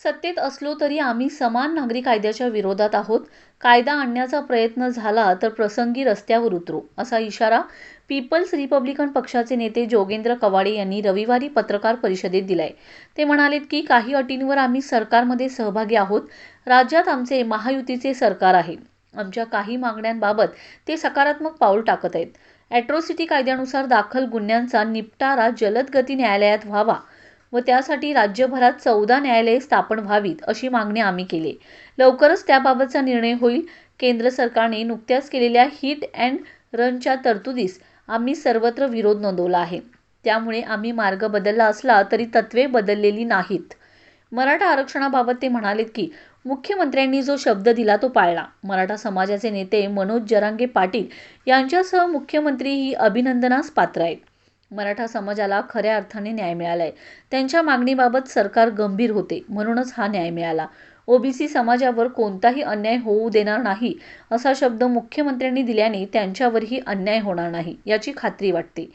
सत्तेत असलो तरी आम्ही समान नागरी कायद्याच्या विरोधात आहोत. कायदा आणण्याचा प्रयत्न झाला तर प्रसंगी रस्त्यावर उतरू असा इशारा पीपल्स रिपब्लिकन पक्षाचे नेते जोगेंद्र कवाडे यांनी रविवारी पत्रकार परिषदेत दिलाय. ते म्हणालेत की काही अटींवर आम्ही सरकारमध्ये सहभागी आहोत. राज्यात आमचे महायुतीचे सरकार आहे. आमच्या काही मागण्यांबाबत ते सकारात्मक पाऊल टाकत आहेत. ॲट्रॉसिटी कायद्यानुसार दाखल गुन्ह्यांचा निपटारा जलद गती न्यायालयात व्हावा व त्यासाठी राज्यभरात चौदा न्यायालये स्थापन व्हावीत अशी मागणी आम्ही केली. लवकरच त्याबाबतचा निर्णय होईल. केंद्र सरकारने नुकत्याच केलेल्या हिट अँड रनच्या तरतुदीस आम्ही सर्वत्र विरोध नोंदवला आहे. त्यामुळे आम्ही मार्ग बदलला असला तरी तत्त्वे बदललेली नाहीत. मराठा आरक्षणाबाबत ते म्हणालेत की मुख्यमंत्र्यांनी जो शब्द दिला तो पाळला. मराठा समाजाचे नेते मनोज जरांगे पाटील यांच्यासह मुख्यमंत्री ही अभिनंदनास पात्र आहेत. मराठा समाजाला खऱ्या अर्थाने न्याय मिळाला आहे त्यांच्या मागणीबाबत सरकार गंभीर होते म्हणूनच हा न्याय मिळाला. ओबीसी समाजावर कोणताही अन्याय होऊ देणार नाही असा शब्द मुख्यमंत्र्यांनी दिल्याने त्यांच्यावरही अन्याय होणार नाही याची खात्री वाटते.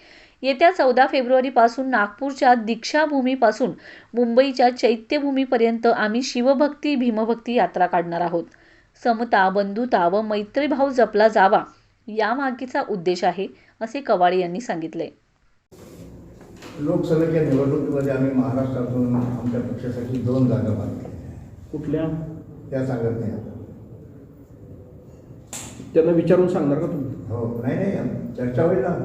येत्या चौदा फेब्रुवारीपासून नागपूरच्या दीक्षाभूमीपासून मुंबईच्या चैत्यभूमीपर्यंत आम्ही शिवभक्ती भीमभक्ती यात्रा काढणार आहोत. समता बंधुता व मैत्रीभाव जपला जावा यामागीचा उद्देश आहे असे कवाडे यांनी सांगितले. लोकसभेच्या निवडणुकीमध्ये आम्ही महाराष्ट्रातून आमच्या पक्षासाठी दोन जागा मागल्या कुठल्या? त्या सांगत नाही आता. त्यांना विचारून सांगणार का तुम्ही? हो नाही नाही चर्चा होईल ना.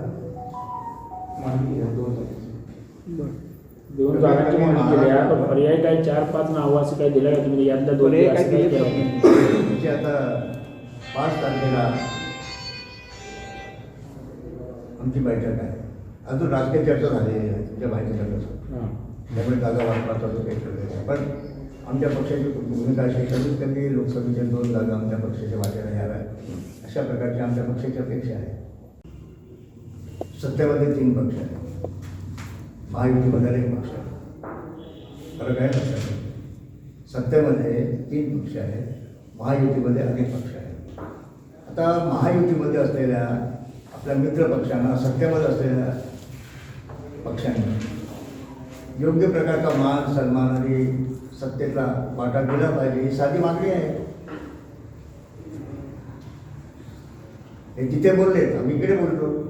दोन जागांची मागणी केली आहे पण पर्याय काय? चार पाच नावं असं काय दिलं का तुम्ही? यातल्या दोन पर्याय काय? नाही. म्हणजे आता पाच तारखेला आमची बैठक आहे. अजून राजकीय चर्चा झाली आहे तुमच्या माहिती हां. त्यामुळे जागा वाटपाचा जो काही ठरलेला आहे पण आमच्या पक्षाची भूमिका अशी कमीत कमी लोकसभेच्या दोन जागा आमच्या पक्षाच्या वाट्याला याव्या अशा प्रकारची आमच्या पक्षाची अपेक्षा आहे. सत्तेमध्ये तीन पक्ष आहेत. महायुतीमध्ये एक पक्ष आहे. फरक आहे लक्षात सत्तेमध्ये तीन पक्ष आहेत महायुतीमध्ये अनेक पक्ष आहेत. आता महायुतीमध्ये असलेल्या आपल्या मित्र पक्षांना सत्तेमध्ये असलेल्या पक्षांनी. योग्य प्रकारचा मान सन्मान आणि सत्तेतला वाटा दिला पाहिजे ही साधी मागणी आहे. हे तिथे बोलले आम्ही इकडे बोलतो